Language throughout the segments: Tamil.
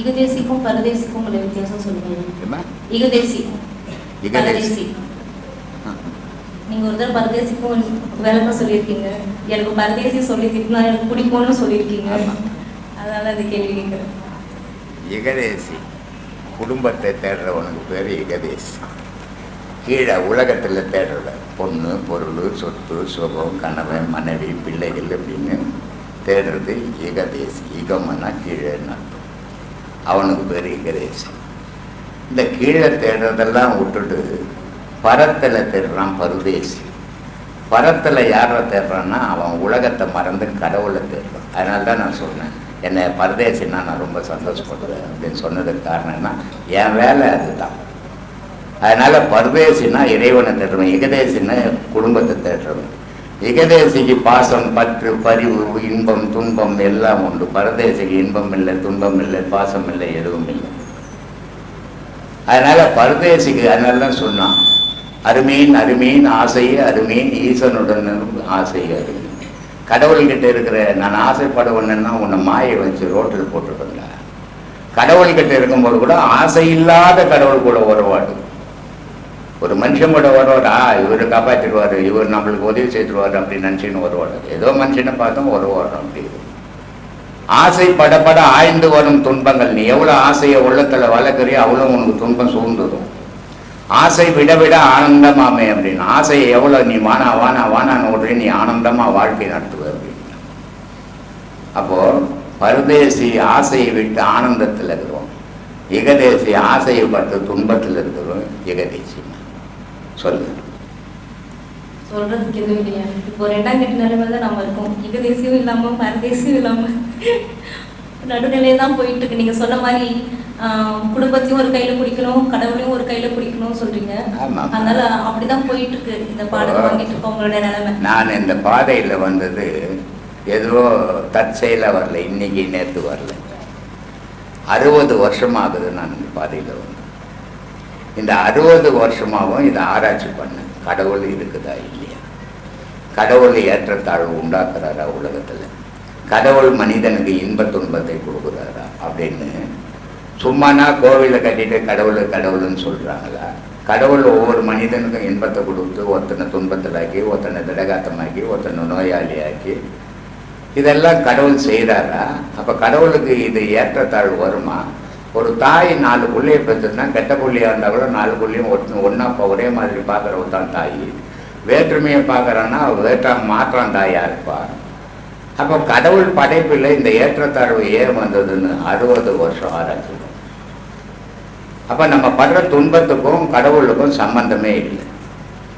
இகதேசிக்கும் பரதேசிக்கும் உள்ள வித்தியாசம் சொல்லுங்க. இகதேசி இகதேசி. பரதேசி நீங்க ஒரு தடவை பரதேசிக்கும் விளக்கம் சொல்லியிருக்கீங்க. எனக்கு பரதேசி சொல்லி திட்டினா எனக்கு பிடிக்கும்னு சொல்லியிருக்கீங்க. அதனால அந்த கேள்வி கேட்குறேன். இகதேசி. குடும்பத்தை தேடுறவனுக்கு பேர் இகதேசி. கீழே உலகத்தில் தேடுறத பொண்ணு பொருள் சொத்து சுகம் கணவன் மனைவி பிள்ளைகள் அப்படின்னு தேடுறது இகதேசி. இகம்னா கீழேன்னு அர்த்தம் அவனுக்கு பெரிய இகதேசி இந்த கீழே தேடுறதெல்லாம் விட்டுட்டு பரத்தில் தேடுறான் பருதேசி. பரத்தில் யாரை தேடுறான்னா அவன் உலகத்தை மறந்து கடவுளை தேடுறான். அதனால தான் நான் சொன்னேன் என்னை பரதேசின்னா நான் ரொம்ப சந்தோஷப்படுறேன் அப்படின்னு சொன்னதுக்கு காரணம்னா என் வேலை அதுதான். அதனால் பரதேசினா இறைவனை தேடுறவன் இகதேசின்னா குடும்பத்தை தேடுறவன். ஏகதேசிக்கு பாசம் பற்று பரிவு இன்பம் துன்பம் எல்லாம் உண்டு. பரதேசிக்கு இன்பம் இல்லை துன்பம் இல்லை பாசம் இல்லை எதுவும் இல்லை. அதனால பரதேசிக்கு அதனால தான் சொன்னான். அருமையின் அருமையின் ஆசையே அருமையின் ஈசனுடன் ஆசை அருமை கடவுள்கிட்ட இருக்கிற நான் ஆசைப்படுவேன்னா உன்னை மாயை வச்சு ரோட்டில் போட்டுருப்பேங்க கடவுள்கிட்ட இருக்கும்போது கூட ஆசை இல்லாத கடவுள் கூட உறவாடு ஒரு மனுஷன் கூட வருவாரா இவர் காப்பாற்றிடுவார் இவர் நம்மளுக்கு உதவி செய்துருவார் அப்படின்னு நினச்சின்னு வருவார். ஏதோ மனுஷனை பார்த்தோம் வருவார் அப்படி. ஆசைப்படப்பட ஆய்ந்து வரும் துன்பங்கள். நீ எவ்வளோ ஆசையை உள்ளத்தில் வளர்க்குறியோ அவ்வளோ உனக்கு துன்பம் சூழ்ந்துடும் ஆசை விட விட ஆனந்தமாமே அப்படின்னு. ஆசையை எவ்வளோ நீ வானா வானா வானான்னு ஓடுறி நீ ஆனந்தமாக வாழ்க்கை நடத்துவ அப்படின்னு. அப்போது பரதேசி ஆசையை விட்டு ஆனந்தத்தில் இருக்கிறோம். இகதேசி ஆசையை பட்டு துன்பத்தில் இருக்கிறோம். இகதேசி சொல்லு சொல்றதுக்கு எதுவும் இல்லையா. இப்போ ரெண்டாம் கட்ட நிலைமையில தான் நம்ம இருக்கோம். இகதேசியும் இல்லாம பரதேசியும் இல்லாம நடுநிலையே தான் போயிட்டு இருக்கு. நீங்க சொன்ன மாதிரி குடும்பத்தையும் ஒரு கையில பிடிக்கணும் கடவுளையும் ஒரு கையில பிடிக்கணும் சொல்றீங்க. அதனால அப்படிதான் போயிட்டு இருக்கு. இந்த பாடத்தை வாங்கிட்டு இருக்கோம் உங்களுடைய நிலைமை. நான் இந்த பாதையில் வந்தது ஏதோ தற்செயலாக வரல. இன்னைக்கு நேற்று வரல. அறுபது வருஷமாகுது நான் இந்த பாதையில் வந்து இந்த அறுபது வருஷமாகவும் இதை ஆராய்ச்சி பண்ணேன் கடவுள் இருக்குதா இல்லையா? கடவுள் ஏற்றத்தாழ்வு உண்டாக்குறாரா உலகத்தில்? கடவுள் மனிதனுக்கு இன்ப துன்பத்தை கொடுக்குறாரா? அப்படின்னு சும்மானா கோவிலை கட்டிட்டு கடவுள் கடவுள்னு சொல்கிறாங்களா கடவுள் ஒவ்வொரு மனிதனுக்கும் இன்பத்தை கொடுத்து ஒருத்தனை துன்பத்திலாக்கி ஒருத்தனை திடகாத்தமாக்கி ஒருத்தனை நோயாளியாக்கி இதெல்லாம் கடவுள் செய்கிறாரா அப்போ கடவுளுக்கு இது ஏற்றத்தாழ்வு வருமா? ஒரு தாய் நாலு பிள்ளையை பெற்றுனா கெட்ட புள்ளையா இருந்தால் கூட நாலு பிள்ளையும் ஒட்டு ஒன்றா இப்போ ஒரே மாதிரி பார்க்குறவ தான் தாய். வேற்றுமையை பார்க்குறான்னா வேற்றா மாற்றான் தாயாக இருப்பார் அப்போ கடவுள் படைப்பில் இந்த ஏற்றத்தாழ்வு ஏன் வந்ததுன்னு அறுபது வருஷம் ஆராய்ச்சி அப்போ நம்ம படுற துன்பத்துக்கும் கடவுளுக்கும் சம்பந்தமே இல்லை.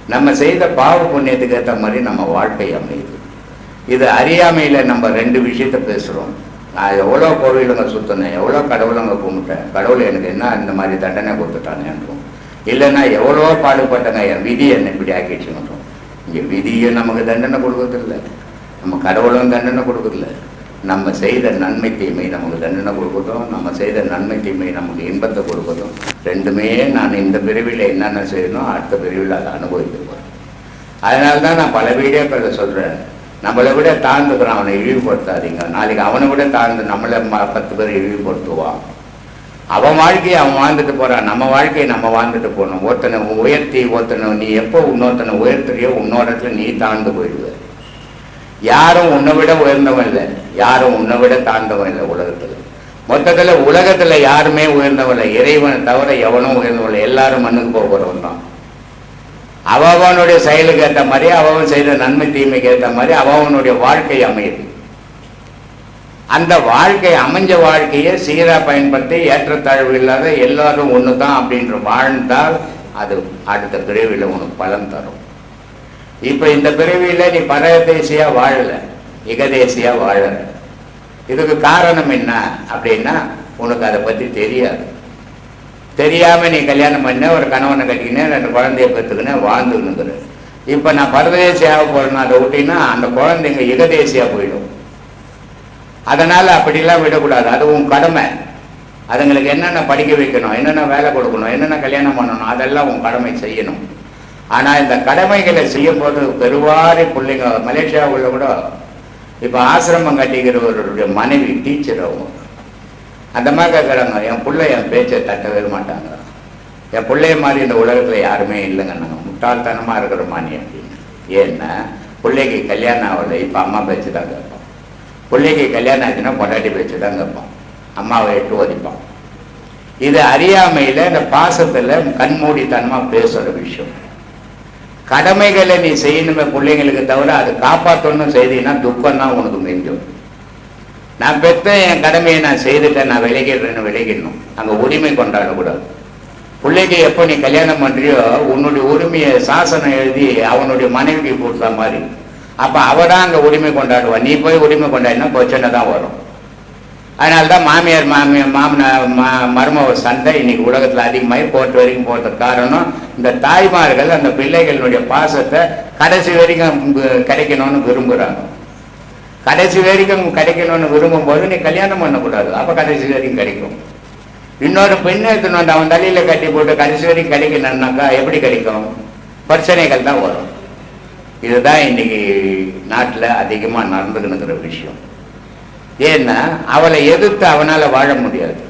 நம்ம செய்த பாவ புண்ணியத்துக்கு ஏற்ற மாதிரி நம்ம வாழ்க்கை அமையுது. இது அறியாமையில் நம்ம ரெண்டு விஷயத்த பேசுகிறோம் அது எவ்வளோ கோவிலுங்க சுற்றினேன் எவ்வளோ கடவுளுங்க கும்பிட்டேன் கடவுள் எனக்கு என்ன இந்த மாதிரி தண்டனை கொடுத்துட்டானேன்றோம் இல்லைன்னா எவ்வளோ பாடுபட்டங்க என் விதி என்னை இப்படி ஆக்கிடுச்சுன்றோம் இங்கே விதியும் நமக்கு தண்டனை கொடுக்கறதில்ல. நம்ம கடவுளும் தண்டனை கொடுக்கறதில்ல. நம்ம செய்த நன்மை தீமை நமக்கு தண்டனை கொடுக்கட்டும் நம்ம செய்த நன்மை தீமை நமக்கு இன்பத்தை கொடுக்கட்டும். ரெண்டுமே நான் இந்த பிரிவில் என்னென்ன செய்யணும் அடுத்த பிரிவில் அதை அனுபவிக்கிறோம் அதனால தான் நான் பல வீடியோக்களில் சொல்கிறேன் நம்மளை விட தாழ்ந்துக்கிறான் அவனை இழிவுபடுத்தாதீங்க. நாளைக்கு அவனை விட தாழ்ந்து நம்மளை ம- பத்து பேர் இழிவுபடுத்துவான் அவன் வாழ்க்கையை அவன் வாழ்ந்துட்டு போறான். நம்ம வாழ்க்கையை நம்ம வாழ்ந்துட்டு போகணும். ஒருத்தனை உயர்த்தி ஒருத்தனை நீ எப்போ இன்னொருத்தனை உயர்த்துறியோ இன்னொரு இடத்துல நீ தாழ்ந்து போயிடுவ. யாரும் உன்னை விட உயர்ந்தவன் இல்லை. யாரும் உன்னை விட தாழ்ந்தவன் இல்லை உலகத்தில். மொத்தத்தில் உலகத்தில் யாருமே உயர்ந்தவன் இல்லை. இறைவனை தவிர எவனும் உயர்ந்தவன் இல்லை. எல்லாரும் மண்ணுக்கு போகிறவன் தான் அவனுடைய செயலுக்கு ஏற்ற மாதிரி அவன் செய்த நன்மை தீமைக்கு ஏற்ற மாதிரி அவனுடைய வாழ்க்கை அமையுது. அந்த வாழ்க்கை அமைஞ்ச வாழ்க்கையை சீராக பயன்படுத்தி ஏற்றத்தாழ்வு இல்லாத எல்லாரும் ஒன்று தான் அப்படின்ற வாழ்ந்தால் அது அடுத்த பிறவியில் உனக்கு பலன் தரும். இப்போ இந்த பிறவியில் நீ பரதேசியாக வாழலை இகதேசியாக வாழலை இதுக்கு காரணம் என்ன அப்படின்னா உனக்கு அதை பற்றி தெரியாது. தெரியாமல் நீ கல்யாணம் பண்ண ஒரு கணவனை கட்டிக்கினேன் ரெண்டு குழந்தைய பெற்றுக்கினேன் வாழ்ந்துக்கணுங்கிற இப்போ நான் பரதேசியாக போகிறேன் அதை விட்டீங்கன்னா அந்த குழந்தைங்க இகதேசியாக போயிடும். அதனால் அப்படிலாம் விடக்கூடாது. அது உன் கடமை. அதுங்களுக்கு என்னென்ன படிக்க வைக்கணும் என்னென்ன வேலை கொடுக்கணும் என்னென்ன கல்யாணம் பண்ணணும் அதெல்லாம் உன் கடமை செய்யணும். ஆனால் இந்த கடமைகளை செய்யும் போது பெருவாரி பிள்ளைங்க மலேசியாவுல கூட இப்போ ஆசிரமம் கட்டிக்கிறவருடைய மனைவி டீச்சர் அவங்க. அந்த மாதிரி கேட்குறாங்க என் பிள்ளை என் பேச்சை தட்டவே மாட்டாங்க. என் பிள்ளைய மாதிரி இந்த உலகத்தில் யாருமே இல்லைங்க. நாங்கள் முட்டாள்தனமாக இருக்கிறோமா நீ அப்படின்னு. ஏன்னா பிள்ளைக்கு கல்யாணம் ஆகலை. இப்போ அம்மா பேச்சு தான் கேட்போம். பிள்ளைக்கு கல்யாணம் ஆச்சுன்னா பொண்டாட்டி பேச்சு தான் கேட்போம். அம்மாவை எட்டு ஒதிப்பான் இது அறியாமையில் இந்த பாசத்தில் கண்மூடித்தனமாக பேசுகிற விஷயம். கடமைகளை நீ செய்யணுமே பிள்ளைங்களுக்கு தவிர அது காப்பாற்றணும் செய்தீங்கன்னா துக்கம் தான் உனக்கு நான் பெத்த என் கடமையை நான் செய்துட்டேன் நான் விளைகிறேன்னு விலகிடணும் அங்கே உரிமை கொண்டாடக்கூடாது பிள்ளைக்கு எப்போ நீ கல்யாணம் பண்ணுறியோ உன்னுடைய உரிமையை சாசனம் எழுதி அவனுடைய மனைவிக்கு கொடுத்த மாதிரி. அப்போ அவ தான் அங்கே உரிமை கொண்டாடுவா. நீ போய் உரிமை கொண்டாடினா பிரச்சனை தான் வரும். அதனால தான் மாமியார் மாமியார் மாமனார் மா மருமக சண்டை இன்னைக்கு உலகத்தில் அதிகமாகி போட்டு வரைக்கும் போகிறதுக்கு காரணம் இந்த தாய்மார்கள் அந்த பிள்ளைகளுடைய பாசத்தை கடைசி வரைக்கும் கிடைக்கணும்னு விரும்புகிறாங்க கடைசி வரைக்கும் கிடைக்கணும்னு விரும்பும் போது நீ கல்யாணம் பண்ணக்கூடாது. அப்போ கடைசி வரைக்கும் கிடைக்கும். இன்னொரு பெண்ணு எடுத்துன்னு வந்து அவன் தலையில கட்டி போட்டு கடைசி வரைக்கும் கிடைக்கணும்னாக்கா எப்படி கிடைக்கும்? பிரச்சனைகள் தான் வரும். இதுதான் இன்னைக்கு நாட்டில் அதிகமாக நடந்துக்கணுங்கிற விஷயம். ஏன்னா அவளை எதிர்த்து அவனால் வாழ முடியாது.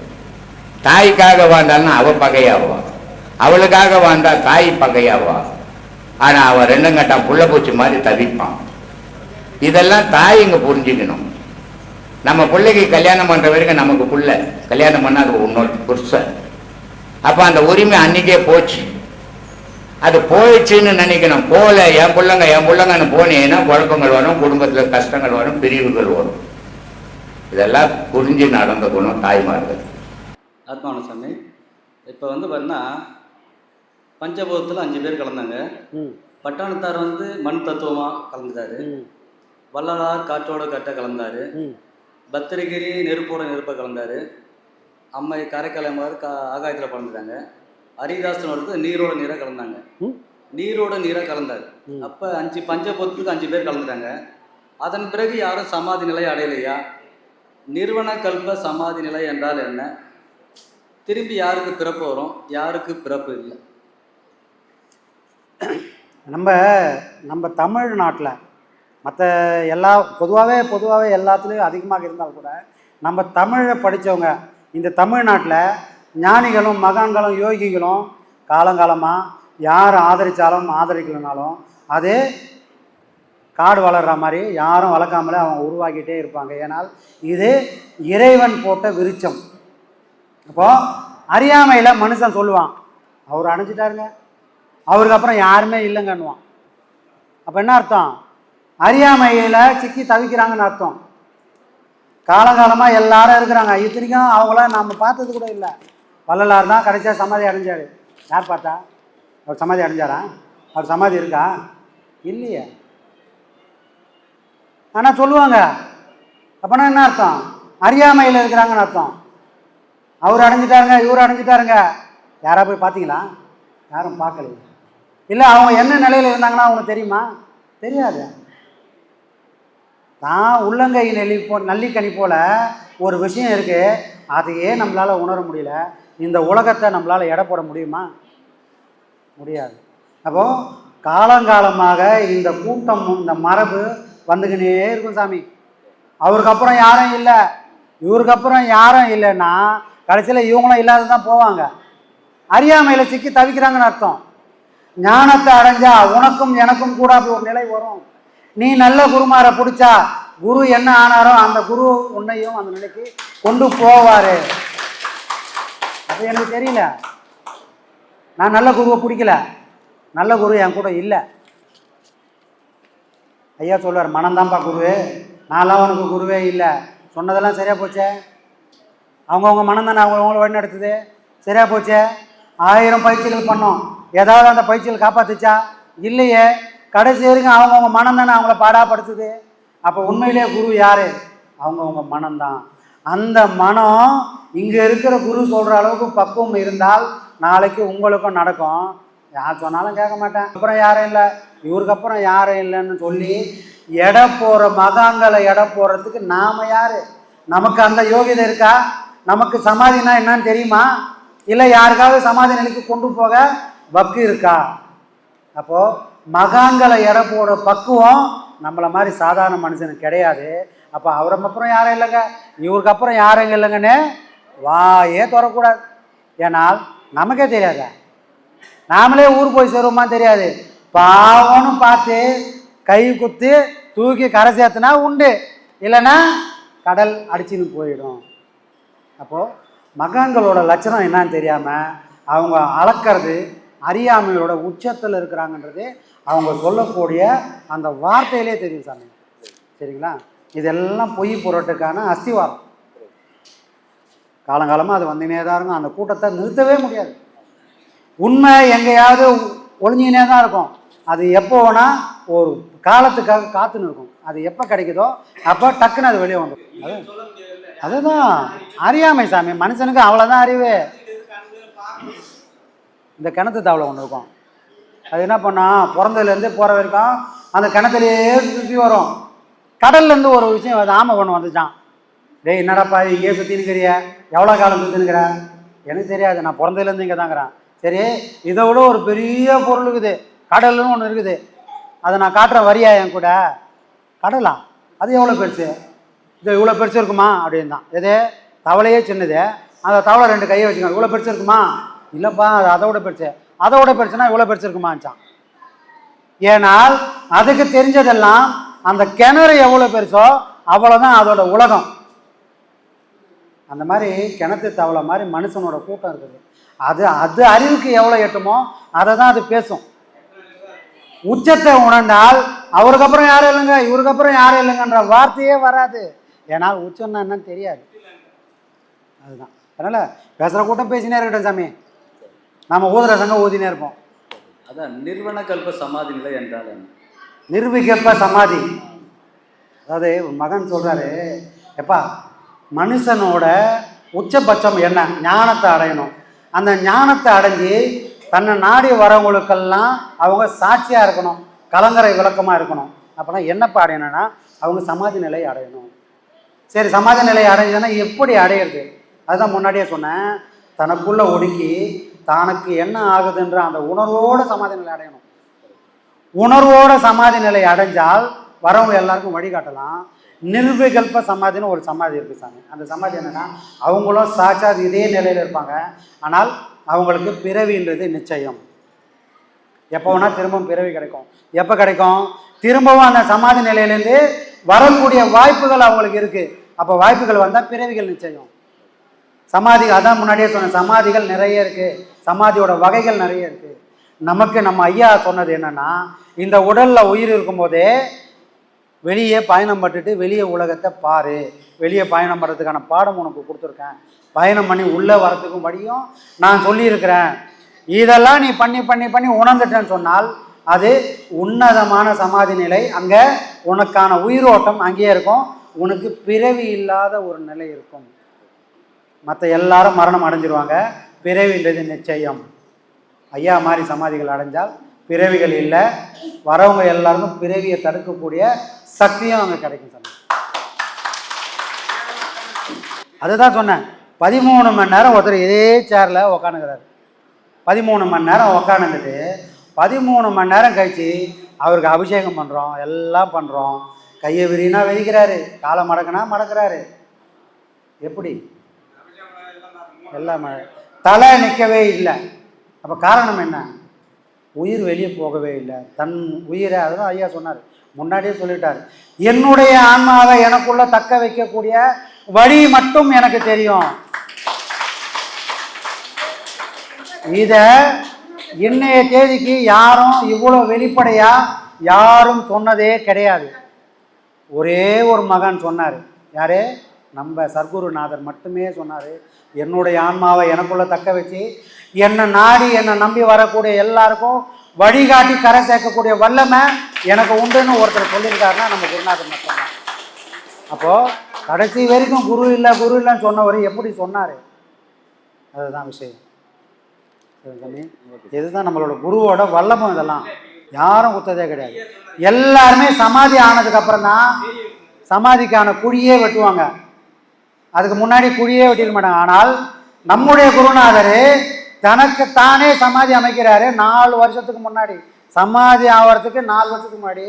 தாய்க்காக வாழ்ந்தாலும் அவள் பகையாவா? அவளுக்காக வாழ்ந்தால் தாய் பகையாவா? ஆனால் அவன் ரெண்டும் கட்டான் புள்ள பூச்சி மாதிரி தவிப்பான். இதெல்லாம் தாய் இங்க புரிஞ்சுக்கணும். நம்ம பிள்ளைக்கு கல்யாணம் பண்ற வரைக்கும் நமக்கு புள்ள. கல்யாணம் பண்ணா அது இன்னொரு புருஷன் அப்ப அந்த உரிமை அன்னைக்கே போச்சு. அது போயிடுச்சுன்னு நினைக்கணும். போல என் பிள்ளைங்க என் பிள்ளைங்கன்னு போனீங்கன்னா குழப்பங்கள் வரும் குடும்பத்துல கஷ்டங்கள் வரும் பிரிவுகள் வரும். இதெல்லாம் புரிஞ்சு நடந்துக்கணும் தாய்மார்கள். ஆத்மானசாமி இப்போ வந்து பார்த்தீங்கன்னா பஞ்சபூதத்தில் அஞ்சு பேர் கலந்தாங்க. பட்டாணத்தார் வந்து மண் தத்துவமாக கலந்துட்டாரு. வள்ளலார் காற்றோட கட்ட கலந்தாரு. பத்திரகிரி நெருப்போட நெருப்பை கலந்தாரு. அம்மை காரைக்காலமார் கா ஆகாயத்தில் கலந்துட்டாங்க ஹரிதாசன் வந்து நீரோட நீராக கலந்தாங்க. நீரோட நீராக கலந்தார். அப்போ அஞ்சு பஞ்சபூதத்துக்கு அஞ்சு பேர் கலந்துட்டாங்க. அதன் பிறகு யாரும் சமாதி நிலை அடையலையா? நிறுவன கல்ப சமாதி நிலை என்றால் என்ன? திரும்பி யாருக்கு பிறப்பு வரும்? யாருக்கு பிறப்பு இல்லை? நம்ம நம்ம தமிழ்நாட்டில் மற்ற எல்லா பொதுவாகவே பொதுவாகவே எல்லாத்துலேயும் அதிகமாக இருந்தால் கூட நம்ம தமிழை படித்தவங்க இந்த தமிழ்நாட்டில் ஞானிகளும் மகான்களும் யோகிகளும் காலங்காலமாக யார் ஆதரித்தாலும் ஆதரிக்கலைனாலும் அது காடு வளர்கிற மாதிரி யாரும் வளர்க்காமலே அவங்க உருவாக்கிட்டே இருப்பாங்க. ஏனால் இது இறைவன் போட்ட விருச்சம் அப்போது அறியாமையில் மனுஷன் சொல்லுவான் அவர் அணைஞ்சிட்டாருங்க. அவருக்கு அப்புறம் யாருமே இல்லைங்கன்னுவான். அப்போ என்ன அர்த்தம்? அறியாமையில் சிக்கி தவிக்கிறாங்கன்னு அர்த்தம். காலகாலமாக எல்லாரும் இருக்கிறாங்க. இத்தனைக்கும் அவங்களாம் நம்ம பார்த்தது கூட இல்லை. வள்ளலார் தான் கடைசியாக சமாதி அடைஞ்சார். யார் பார்த்தா? அவர் சமாதி அடைஞ்சாரா? அவர் சமாதி இருக்கா? இல்லையே. ஆனால் சொல்லுவாங்க. அப்போனா என்ன அர்த்தம்? அறியாமையில் இருக்கிறாங்கன்னு அர்த்தம். அவர் அடைஞ்சிட்டாருங்க இவர் அடைஞ்சிட்டாருங்க. யாராக போய் பார்த்தீங்களா? யாரும் பார்க்கல. இல்லை அவங்க என்ன நிலையில் இருந்தாங்கன்னா அவங்களுக்கு தெரியுமா? தெரியாது. நான் உள்ளங்கை நெல்லி போ நல்லிக்கனி போல் ஒரு விஷயம் இருக்குது அதையே நம்மளால் உணர முடியல. இந்த உலகத்தை நம்மளால் எடை போட முடியுமா? முடியாது. அப்போது காலங்காலமாக இந்த கூட்டம் இந்த மரபு வந்துக்கினே இருக்கும் சாமி. அவருக்கு அப்புறம் யாரும் இல்லை. இவருக்கு அப்புறம் யாரும் இல்லைன்னா கடைசியில் இவங்களும் இல்லாத தான் போவாங்க. அறியாமையில் சிக்கி தவிக்கிறாங்கன்னு அர்த்தம். ஞானத்தை அடைஞ்சா உனக்கும் எனக்கும் கூட அப்படி ஒரு நிலை வரும். நீ நல்ல குருமாரை பிடிச்சா குரு என்ன ஆனாரோ அந்த குரு உன்னையும் அந்த நிலைக்கு கொண்டு போவார். அது எனக்கு தெரியல. நான் நல்ல குருவை பிடிக்கல. நல்ல குரு என் கூட இல்லை. ஐயா சொல்லுவார் மனந்தான்ப்பா குரு. நான்லாம் உனக்கு குருவே இல்லை. சொன்னதெல்லாம் சரியாக போச்சே? அவங்கவுங்க மனம் தானே அவங்க அவங்கள வழி நடத்துது? சரியாக போச்சே? ஆயிரம் பயிற்சிகள் பண்ணோம். ஏதாவது அந்த பயிற்சிகள் காப்பாற்றுச்சா இல்லையே. கடைசி வரைக்கும் அவங்கவுங்க மனம் தானே அவங்கள பாடாப்படுத்துது. அப்போ உண்மையிலே குரு யார்? அவங்கவுங்க மனம்தான் அந்த மனம் இங்கே இருக்கிற குரு சொல்கிற அளவுக்கு பக்குவம் இருந்தால் நாளைக்கு உங்களுக்கும் நடக்கும். யார் சொன்னாலும் கேட்க மாட்டேன். அப்புறம் யாரும் இல்லை. இவருக்கு அப்புறம் யாரும் இல்லைன்னு சொல்லி எடை போகிற மகான்களை எடை போடுறதுக்கு நாம் யார்? நமக்கு அந்த யோகிதை இருக்கா? நமக்கு சமாதினா என்னன்னு தெரியுமா? இல்லை யாருக்காவது சமாதி நிலைக்கு கொண்டு போக பக்தி இருக்கா? அப்போது மகான்களை எடை போடுற பக்குவம் நம்மளை மாதிரி சாதாரண மனுஷனுக்கு கிடையாது. அப்போ அவரம் அப்புறம் யாரும் இல்லைங்க? இவருக்கு அப்புறம் யாரும் இல்லைங்கன்னு வாயே தொடக்கூடாது ஏன்னால் நமக்கே தெரியாதா? நாமளே ஊர் போய் சேருவோமா தெரியாது. பாவம்னு பார்த்து கை குத்து தூக்கி கரை சேர்த்துனா உண்டு. இல்லைன்னா கடல் அடிச்சுன்னு போயிடும். அப்போது மகான்களோட லட்சணம் என்னன்னு தெரியாமல் அவங்க அளக்கிறது அறியாமையோட உச்சத்தில் இருக்கிறாங்கன்றது அவங்க சொல்லக்கூடிய அந்த வார்த்தையிலே தெரியும் சாமி. சரிங்களா? இதெல்லாம் பொய் புரட்டுக்கான அஸ்திவாரம். காலங்காலமாக அது வந்துனே தான் இருக்கும். அந்த கூட்டத்தை நிறுத்தவே முடியாது. உண்மை எங்கேயாவது ஒளிஞ்சினே தான் இருக்கும். அது எப்போ வேணால் ஒரு காலத்துக்காக காத்துன்னு இருக்கும். அது எப்போ கிடைக்குதோ அப்போ டக்குன்னு அது வெளியே வந்துடும். அது அதுதான். அறியாமை சாமி. மனுஷனுக்கு அவ்வளோதான் அறிவு. இந்த கிணத்து தவளை ஒன்று இருக்கும். அது என்ன பண்ணான் பிறந்ததுலேருந்து போகிற வரைக்கும் அந்த கிணத்துலையே சுற்றி வரும். கடல்லேருந்து ஒரு விஷயம் அது ஆமை ஒன்று வந்துச்சான் டேய் என்னடாப்பா இங்கேயே சுற்றி எவ்வளோ காலம் சுற்றி எனக்கு தெரியாது நான் பிறந்ததுலேருந்து இங்கே தாங்கிறேன் சரி இதை விட ஒரு பெரிய பொருள் இருக்குது. கடல்னு ஒன்று இருக்குது. அதை நான் காட்டுறேன் வரியா என் கூட? கடலா? அது எவ்வளோ பெருசு? இது இவ்வளோ பெருசு இருக்குமா? அப்படின்னு தான். எது? தவளையே சின்னது. அந்த தவளை ரெண்டு கையை வச்சுக்கோங்க. இவ்வளோ பெருசு இருக்குமா? இல்லைப்பா அது அதை விட பெருசு. அதோட விட பெருசுனா இவ்வளோ பெருசு இருக்குமாச்சான் ஏனால் அதுக்கு தெரிஞ்சதெல்லாம் அந்த கிணறு எவ்வளோ பெருசோ அவ்வளோதான் அதோட உலகம். அந்த மாதிரி கிணத்து தவளை மாதிரி மனுஷனோட கூட்டம் இருக்குது. அது அது அறிவுக்கு எவ்வளோ எட்டுமோ அதை தான் அது பேசும். உச்சத்தை உணர்ந்தால் அவருக்கு அப்புறம் யாரும் இல்லைங்க? இவருக்கு அப்புறம் யாரும் இல்லைங்கன்ற வார்த்தையே வராது. ஏன்னால் உச்சம்னா என்னன்னு தெரியாது. அதுதான். அதனால் பேசுகிற கூட்டம் பேசினே இருக்கட்டும் சாமி. நம்ம ஊதுற சங்கம் ஊதினே இருப்போம். அதான் நிர்வன கல்ப சமாதி நிலை என்றால் நிர்விகல்ப சமாதி. அதாவது மகன் சொல்கிறாரு எப்பா மனுஷனோட உச்சபட்சம் என்ன? ஞானத்தை அடையணும். அந்த ஞானத்தை அடைஞ்சு தன்னை நாடி வரவங்களுக்கெல்லாம் அவங்க சாட்சியாக இருக்கணும். கலங்கரை விளக்கமாக இருக்கணும். அப்போனா என்னப்பா அடையணும்னா அவங்க சமாதி நிலை அடையணும். சரி சமாதி நிலை அடைஞ்சதுன்னா எப்படி அடையிறது? அதுதான் முன்னாடியே சொன்னேன். தனக்குள்ளே ஒடுக்கி தனக்கு என்ன ஆகுதுன்ற அந்த உணர்வோட சமாதி நிலை அடையணும். உணர்வோட சமாதி நிலை அடைஞ்சால் வரவங்க எல்லாருக்கும் வழிகாட்டலாம் நிர்விகல்ப சமாதின்னு ஒரு சமாதி இருக்குது சாமி. அந்த சமாதி என்னன்னா அவங்களும் சாட்சாத் இதே நிலையில் இருப்பாங்க. ஆனால் அவங்களுக்கு பிறவின்றது நிச்சயம். எப்போ வேணால் திரும்பவும் பிறவி கிடைக்கும். எப்போ கிடைக்கும்? திரும்பவும் அந்த சமாதி நிலையிலேருந்து வரக்கூடிய வாய்ப்புகள் அவங்களுக்கு இருக்குது அப்போ வாய்ப்புகள் வந்தால் பிறவிகள் நிச்சயம். சமாதி அதான் முன்னாடியே சொன்னேன் சமாதிகள் நிறைய இருக்குது சமாதியோட வகைகள் நிறைய இருக்குது நமக்கு நம்ம ஐயா சொன்னது என்னென்னா இந்த உடலில் உயிர் இருக்கும்போதே வெளியே பயணம் பட்டுட்டு வெளியே உலகத்தை பாரு. வெளியே பயணம் பண்ணுறதுக்கான பாடம் உனக்கு கொடுத்துருக்கேன். பயணம் பண்ணி உள்ளே வரத்துக்கும் படியும். நான் சொல்லியிருக்கிறேன். இதெல்லாம் நீ பண்ணி பண்ணி பண்ணி உணர்ந்துட்டேன்னு சொன்னால் அது உன்னதமான சமாதி நிலை. அங்கே உனக்கான உயிரோட்டம் அங்கேயே இருக்கும். உனக்கு பிறவி இல்லாத ஒரு நிலை இருக்கும். மற்ற எல்லாரும் மரணம் அடைஞ்சிருவாங்க. பிறவின்றது நிச்சயம். ஐயா மாதிரி சமாதிகள் அடைஞ்சால் பிறவிகள் இல்லை. வரவங்க எல்லாருக்கும் பிறவியை தடுக்கக்கூடிய சக்தியும் அங்கே கிடைக்கும் சொன்னாங்க அதுதான் சொன்னேன். பதிமூணு மணி நேரம் ஒருத்தர் இதே சேரில் உக்காந்துக்கிறாரு. பதிமூணு மணி நேரம் உக்காந்துட்டு பதிமூணு மணி நேரம் கழித்து அவருக்கு அபிஷேகம் பண்ணுறோம் எல்லாம் பண்ணுறோம் கையை விரினா விரிக்கிறாரு காலை மடக்குனா மடக்கிறாரு. எப்படி? எல்லாம் மழை தலை நிற்கவே இல்லை. அப்போ காரணம் என்ன? உயிர் வெளியே போகவே இல்லை. தன் உயிரை அதுதான் ஐயா சொன்னார். முன்னாடியே சொல்லிட்டார். என்னுடைய ஆன்மாவை எனக்குள்ள தக்க வைக்கக்கூடிய வழி மட்டும் எனக்கு தெரியும். இதை இன்னைய தேதிக்கு யாரும் இவ்வளோ வெளிப்படையா யாரும் சொன்னதே கிடையாது. ஒரே ஒரு மகன் சொன்னார். யாரு? நம்ம சர்க்குருநாதர் மட்டுமே சொன்னார். என்னுடைய ஆன்மாவை எனக்குள்ளே தக்க வச்சு என்னை நாடி என்னை நம்பி வரக்கூடிய எல்லாருக்கும் வழிகாட்டி கரை சேர்க்கக்கூடிய வல்லமை எனக்கு உண்டுன்னு ஒருத்தர் சொல்லியிருக்காருன்னா நம்ம குருநாதர் மட்டும்தான். அப்போது கடைசி வரைக்கும் குரு இல்லை குரு இல்லைன்னு சொன்னவர் எப்படி சொன்னார்? அதுதான் விஷயம். இதுதான் நம்மளோட குருவோட வல்லபம் இதெல்லாம். யாரும் குத்ததே கிடையாது. எல்லாருமே சமாதி ஆனதுக்கு அப்புறம் தான் சமாதிக்கான குழியே வெட்டுவாங்க. அதுக்கு முன்னாடி குழியே வெட்டிட மாட்டாங்க. ஆனால் நம்முடைய குருநாதர் தனக்கு தானே சமாதி அமைக்கிறாரு நாலு வருஷத்துக்கு முன்னாடி. சமாதி ஆகிறதுக்கு நாலு வருஷத்துக்கு முன்னாடி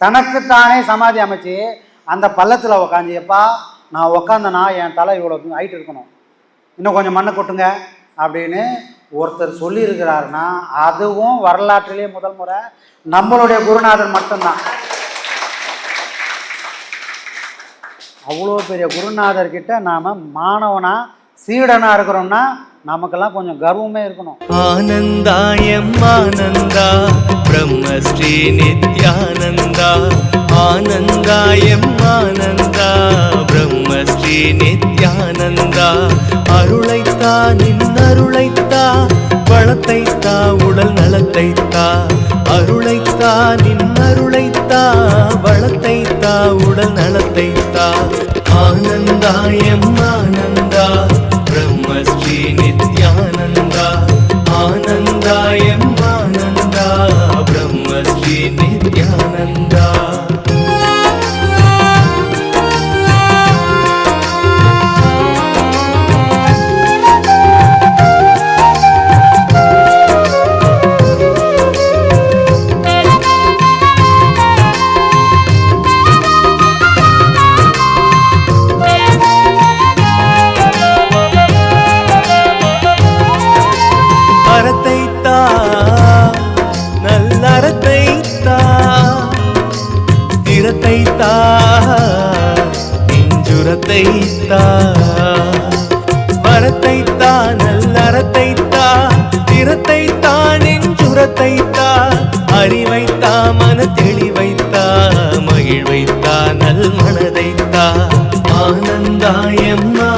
தனக்கு தானே சமாதி அமைச்சு அந்த பள்ளத்தில் உக்காந்து எப்பா நான் உக்காந்தனா என் தலை இவ்வளோ ஹைட் இருக்கணும். இன்னும் கொஞ்சம் மண்ணை கொட்டுங்க அப்படின்னு ஒருத்தர் சொல்லியிருக்கிறாருன்னா அதுவும் வரலாற்றிலே முதல் முறை. நம்மளுடைய குருநாதர் மட்டும்தான். அவ்வளோ பெரிய குருநாதர் கிட்ட நாம் மாணவனா சீடனாக இருக்கிறோம்னா நமக்கெல்லாம் கொஞ்சம் கர்வமே இருக்கணும். ஆனந்தாயம் ஆனந்தா பிரம்மஸ்ரீ நித்யானந்தா ஆனந்தாயம் ஆனந்தா பிரம்மஸ்ரீ நித்யானந்தா அருளைத்தா நின் அருளைத்தா. வளத்தைத்தா உடல் நலத்தைத்தா அருளைத்தா நின் அருளைத்தா வளத்தைத்தா உடல் நலத்தைத்தா. ஆனந்தா எம் ஆனந்தா பிரம்மஸ்ரீ நித்யானந்தா. ஆனந்தா எம் ஆனந்தா பிரம்மஸ்ரீ நித்யானந்தா. நெஞ்சுரத்தைத்தா வரத்தைத்தா நல்லறத்தைத்தா திறத்தைத்தா நெஞ்சுரத்தைத்தா அறிவைத்தா மன தெளிவைத்தா மகிழ்வைத்தா நல் மனதைத்தா ஆனந்தாயம்மா